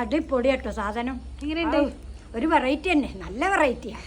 അടിപൊളി കേട്ടോ സാധനം. എങ്ങനെയുണ്ട്? ഒരു വെറൈറ്റി തന്നെ നല്ല വെറൈറ്റിയാ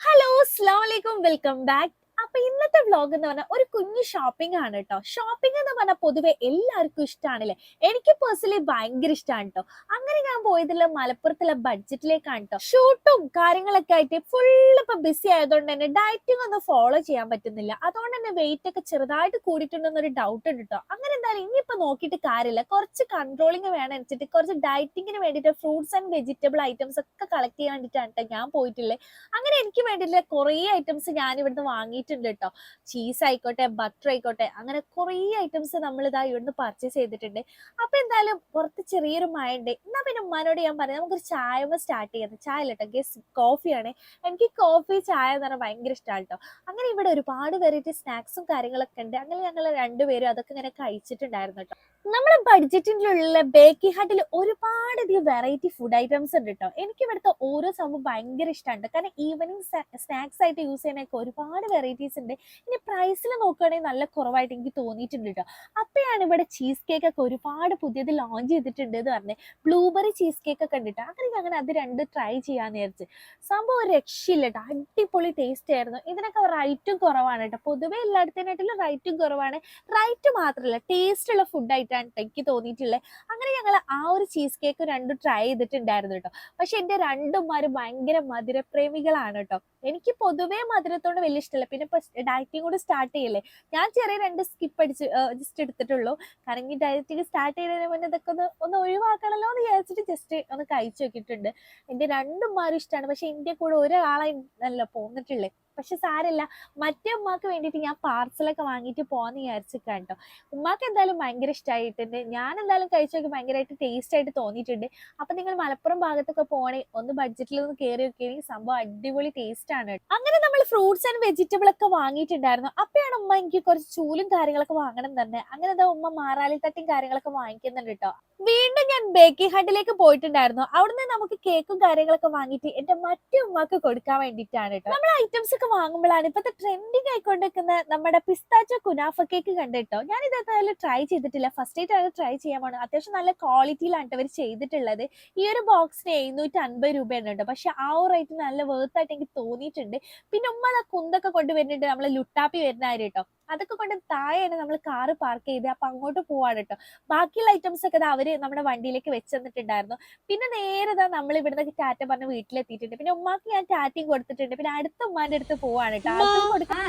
ഹലോ അസ്സാം വലൈക്കും വെൽക്കം ബാക്ക് അപ്പൊ ഇന്നത്തെ വ്ലോഗ് എന്ന് പറഞ്ഞാൽ ഒരു കുഞ്ഞു ഷോപ്പിംഗ് ആണ് കേട്ടോ ഷോപ്പിംഗ് എന്ന് പറഞ്ഞാൽ പൊതുവെ എല്ലാവർക്കും ഇഷ്ടമാണല്ലേ എനിക്ക് പേഴ്സണലി ഭയങ്കര ഇഷ്ടമാണ് കേട്ടോ അങ്ങനെ ഞാൻ പോയതില്ല മലപ്പുറത്തുള്ള ബഡ്ജറ്റിലേക്കാണ് കേട്ടോ ഷൂട്ടും കാര്യങ്ങളൊക്കെ ആയിട്ട് ഫുൾ ഇപ്പൊ ബിസി ആയതുകൊണ്ട് തന്നെ ഡയറ്റിംഗ് ഒന്നും ഫോളോ ചെയ്യാൻ പറ്റുന്നില്ല. അതുകൊണ്ട് തന്നെ വെയിറ്റ് ഒക്കെ ചെറുതായിട്ട് കൂടിയിട്ടുണ്ടെന്നൊരു ഡൗട്ട് ഉണ്ട് കേട്ടോ അങ്ങനെ എന്തായാലും ഇനിയിപ്പോ നോക്കിയിട്ട് കാര്യമില്ല. കുറച്ച് കൺട്രോളിങ് വേണം വെച്ചിട്ട് കുറച്ച് ഡയറ്റിങ്ങിന് വേണ്ടിയിട്ട് ഫ്രൂട്ട്സ് ആൻഡ് വെജിറ്റബിൾ ഐറ്റംസ് ഒക്കെ കളക്ട് ചെയ്യാൻ വേണ്ടിയിട്ടാണ് കേട്ടോ ഞാൻ പോയിട്ടുള്ളത് അങ്ങനെ എനിക്ക് വേണ്ടിയിട്ടുള്ള കുറേ ഐറ്റംസ് ഞാൻ ഇവിടുന്ന് വാങ്ങിയിട്ടുണ്ട്. കേട്ടോ ചീസ് ആയിക്കോട്ടെ ബട്ടർ ആയിക്കോട്ടെ അങ്ങനെ കുറേ ഐറ്റംസ് നമ്മൾ ഇതാ ഇവിടുന്ന് പർച്ചേസ് ചെയ്തിട്ടുണ്ട്. അപ്പൊ എന്തായാലും പുറത്ത് ചെറിയൊരു മഴ ഉണ്ട് എന്നാ പിന്നെ ഉമ്മാനോട് ഞാൻ പറയാം. നമുക്കൊരു ചായ സ്റ്റാർട്ട് ചെയ്യാം. ചായ കേട്ടോ ഗസ് കോഫിയാണ് എനിക്ക് കോഫി ചായ എന്ന് പറഞ്ഞാൽ ഭയങ്കര ഇഷ്ടമാണ് കേട്ടോ അങ്ങനെ ഇവിടെ ഒരുപാട് വെറൈറ്റി സ്നാക്സും കാര്യങ്ങളൊക്കെ ഉണ്ട്. അങ്ങനെ ഞങ്ങൾ രണ്ടുപേരും അതൊക്കെ ഇങ്ങനെ കഴിച്ചിട്ടുണ്ടായിരുന്നു കേട്ടോ. നമ്മുടെ ബഡ്ജറ്റിലുള്ള ബേക്കി ഹട്ടിൽ ഒരുപാട് അധികം വെറൈറ്റി ഫുഡ് ഐറ്റംസ് ഉണ്ട് കേട്ടോ എനിക്ക് ഇവിടുത്തെ ഓരോ സംഭവം ഭയങ്കര ഇഷ്ടമാണ് കാരണം ഈവനിങ് സ്നാക്സ് ആയിട്ട് യൂസ് ചെയ്യാനൊക്കെ ഒരുപാട് വെറൈറ്റീസ് ഉണ്ട്. ഇനി പ്രൈസിൽ നോക്കുകയാണെങ്കിൽ നല്ല കുറവായിട്ട് എനിക്ക് തോന്നിയിട്ടുണ്ട് കേട്ടോ അപ്പോഴാണ് ഇവിടെ ചീസ് കേക്ക് ഒക്കെ ഒരുപാട് പുതിയത് ലോഞ്ച് ചെയ്തിട്ടുണ്ട് എന്ന് പറഞ്ഞ്. ബ്ലൂബെറി ചീസ് കേക്ക് ഒക്കെ ഉണ്ട് അങ്ങനെ അങ്ങനെ അത് രണ്ട് ട്രൈ ചെയ്യാന്ന് വിചാരിച്ച്. സംഭവം രക്ഷയില്ല കേട്ടോ അടിപൊളി ടേസ്റ്റ് ആയിരുന്നു. ഇതിനൊക്കെ റൈറ്റും കുറവാണ് കേട്ടോ പൊതുവേ എല്ലായിടത്തേനായിട്ടുള്ള റൈറ്റും കുറവാണ്. റൈറ്റ് മാത്രമല്ല ടേസ്റ്റ് ഉള്ള ഫുഡ് ട്ടോ എനിക്ക് തോന്നിയിട്ടുള്ളത് അങ്ങനെ ഞങ്ങൾ ആ ഒരു ചീസ് കേക്ക് രണ്ടും ട്രൈ ചെയ്തിട്ടുണ്ടായിരുന്നു കേട്ടോ പക്ഷെ എന്റെ രണ്ടുമാരും ഭയങ്കര മധുരപ്രേമികളാണ് കേട്ടോ എനിക്ക് പൊതുവേ മധുരത്തോട് വലിയ ഇഷ്ടമല്ല പിന്നെ ഇപ്പൊ ഡയറ്റിംഗ് കൂടെ സ്റ്റാർട്ട് ചെയ്യല്ലേ? ഞാൻ ചെറിയ രണ്ട് സ്കിപ്പ് അടിച്ച് ജസ്റ്റ് എടുത്തിട്ടുള്ളൂ. കാരണം ഈ ഡയറ്റിംഗ് സ്റ്റാർട്ട് ചെയ്യുന്നതിന് മുന്നേ ഇതൊക്കെ ഒന്ന് ഒന്ന് ഒഴിവാക്കണമല്ലോ എന്ന് വിചാരിച്ചിട്ട് ജസ്റ്റ് ഒന്ന് കഴിച്ചു നോക്കിയിട്ടുണ്ട്. എന്റെ രണ്ടുമാരും ഇഷ്ടമാണ് പക്ഷെ ഇന്ത്യ കൂടെ ഒരാളായി നല്ല പോന്നിട്ടുള്ളേ പക്ഷെ സാരമില്ല മറ്റേ ഉമ്മാക്ക് വേണ്ടിയിട്ട് ഞാൻ പാർസലൊക്കെ വാങ്ങിയിട്ട് പോകാന്ന് വിചാരിച്ചിട്ട് കേട്ടോ ഉമ്മാക്ക് എന്തായാലും ഭയങ്കര ഇഷ്ടമായിട്ടുണ്ട് ഞാൻ എന്തായാലും കഴിച്ചൊക്കെ ഭയങ്കരമായിട്ട് ടേസ്റ്റ് ആയിട്ട് തോന്നിയിട്ടുണ്ട്. അപ്പൊ നിങ്ങൾ മലപ്പുറം ഭാഗത്തൊക്കെ പോകണേ ഒന്ന് ബഡ്ജറ്റിൽ ഒന്ന് കയറി നോക്കിയാണെങ്കിൽ സംഭവം അടിപൊളി ടേസ്റ്റ് ആണ് അങ്ങനെ നമ്മൾ ഫ്രൂട്ട്സ് ആൻഡ് വെജിറ്റബിൾ ഒക്കെ വാങ്ങിയിട്ടുണ്ടായിരുന്നു. അപ്പോഴാണ് ഉമ്മ എനിക്ക് കുറച്ച് ചൂലും കാര്യങ്ങളൊക്കെ വാങ്ങണം തന്നെ അങ്ങനെ ഉമ്മ മാറാലി തട്ടിയും കാര്യങ്ങളൊക്കെ വാങ്ങിക്കുന്നുണ്ട് കേട്ടോ. വീണ്ടും ഞാൻ ബേക്കി ഹട്ടിലേക്ക് പോയിട്ടുണ്ടായിരുന്നു. അവിടുന്ന് നമുക്ക് കേക്കും കാര്യങ്ങളൊക്കെ വാങ്ങിയിട്ട് എന്റെ മറ്റു ഉമ്മക്ക് കൊടുക്കാൻ വേണ്ടിട്ടാണ് കേട്ടോ നമ്മൾ ഐറ്റംസ് ഒക്കെ വാങ്ങുമ്പോഴാണ് ഇപ്പത്തെ ട്രെൻഡിങ് ആയിക്കൊണ്ടിരിക്കുന്ന നമ്മുടെ പിസ്താച്ചോ കുനാഫ കേക്ക് കണ്ടിട്ടോ? ഞാൻ ഇതേതായാലും ട്രൈ ചെയ്തിട്ടില്ല. ഫസ്റ്റ് ആയിട്ട് അത് ട്രൈ ചെയ്യാൻ പോകണം അത്യാവശ്യം നല്ല ക്വാളിറ്റിയിലാണ് ഇവർ ചെയ്തിട്ടുള്ളത്. ഈ ഒരു ബോക്സിന് എഴുന്നൂറ്റി അൻപത് രൂപയാണ് കേട്ടോ പക്ഷെ ആ റേറ്റ് നല്ല വേർത്തായിട്ട് എനിക്ക് തോന്നിയിട്ടുണ്ട്. പിന്നെ ഉമ്മ കുന്തൊക്കെ കൊണ്ടുവരുന്നുണ്ട്. നമ്മളെ ലുട്ടാപ്പി വരുന്ന കാര്യം കേട്ടോ അതൊക്കെ കൊണ്ട് താഴെയാണ് നമ്മൾ കാറ് പാർക്ക് ചെയ്ത് അപ്പൊ അങ്ങോട്ട് പോവാണ് കേട്ടോ ബാക്കിയുള്ള ഐറ്റംസ് ഒക്കെ ദാ അവർ നമ്മുടെ വണ്ടിയിലേക്ക് വെച്ച് തന്നിട്ടുണ്ടായിരുന്നു പിന്നെ നേരെ ദാ നമ്മൾ ഇവിടുന്ന് ടാറ്റ പറഞ്ഞ് വീട്ടിലെത്തിയിട്ടുണ്ട്. പിന്നെ ഉമ്മാക്ക് ഞാൻ ടാറ്റയും കൊടുത്തിട്ടുണ്ട്. പിന്നെ അടുത്ത ഉമ്മാന്റെ അടുത്ത് പോവാണ് കേട്ടോ അതും കൊടുക്ക- ആ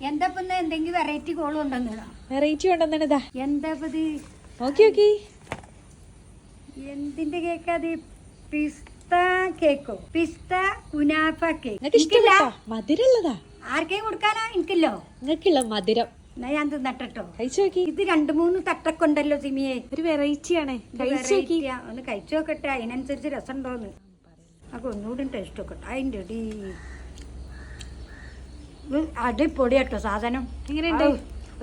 എന്താ എന്തെങ്കിലും വെറൈറ്റി കോളും ഉണ്ടെന്നോ വെറൈറ്റി ഉണ്ടെന്നാണ് എന്താ ഇത്? ഓക്കെ ഓക്കെ എന്തിന്റെ കേക്കാ അത്? പിസ്ത കേക്കോ പിസ്ത കുനാഫ കേക്ക് മധുരമുള്ളതാ. ആർക്കേം കൊടുക്കാനാ? എനിക്കല്ലോ. നിങ്ങൾക്കുള്ള മധുരം. എന്നാ ഞാൻ തിന്നട്ടോ കഴിച്ചു നോക്കി. ഇത് രണ്ടു മൂന്ന് തട്ടൊക്കെ ഉണ്ടല്ലോ സിമിയെ. ഒരു വെറൈറ്റി ആണ് കഴിച്ചു നോക്കി. ഒന്ന് കഴിച്ചു നോക്കട്ടെ. അതിനനുസരിച്ച് രസം ഉണ്ടോന്ന് അപ്പൊ ഒന്നുകൂടി ടേസ്റ്റ് നോക്കട്ടെ. അതിന്റെ അടി. അടിപൊളി കേട്ടോ സാധനം. എങ്ങനെയുണ്ട്?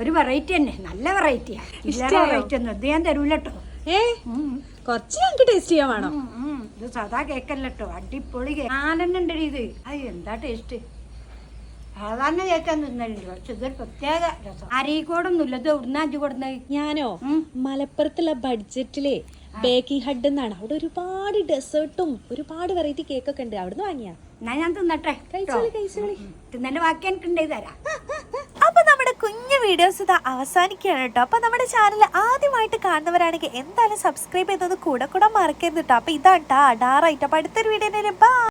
ഒരു വെറൈറ്റി തന്നെ. നല്ല വെറൈറ്റിയാ. ഇല്ലാതെ? വെറൈറ്റി ഒന്നും ഇത് ഞാൻ തരൂല കേട്ടോ ഏ കുറച്ച് ഞങ്ങൾക്ക് ടേസ്റ്റ് ചെയ്യാൻ വേണം. ഇത് സാധാ കേക്കല്ലോ അടിപൊളി കേക്ക്. നാലെണ്ണുണ്ട് ഇത്. അത് എന്താ ടേസ്റ്റ് സാധാരണ കേക്കാൻ തിന്നലുണ്ട്. പക്ഷെ ഇതൊരു പ്രത്യേക രസം. അരീക്കോടൊന്നുമില്ല ഇത് എവിടുന്ന അഞ്ചു കൊടുന്നത് ഞാനോ? മലപ്പുറത്തുള്ള ബഡ്ജറ്റിലെ ബേക്കിംഗ് ഹഡ് എന്നാണ്. അവിടെ ഒരുപാട് ഡെസേർട്ടും ഒരുപാട് വെറൈറ്റി കേക്ക് ഒക്കെ ഉണ്ട്. അവിടുന്ന് വാങ്ങിയാ? എന്നാ ഞാൻ തിന്നട്ടെ. കഴിച്ചോളി കഴിച്ചോളി. തിന്നന്റെ ബാക്കി എനിക്ക് ഉണ്ടായി തരാം. അപ്പൊ നമ്മുടെ കുഞ്ഞു വീഡിയോസ് ഇത് അവസാനിക്കുകയാണ് കേട്ടോ. അപ്പൊ നമ്മുടെ ചാനൽ ആദ്യമായിട്ട് കാണുന്നവരാണെങ്കിൽ എന്തായാലും സബ്സ്ക്രൈബ് ചെയ്യുന്നത് കൂടെ കൂടെ മറക്കരുത് കേട്ടോ. അപ്പൊ ഇതാട്ടാ കേട്ടോ അടാറായിട്ട് അപ്പൊ അടുത്തൊരു വീഡിയോ ബൈ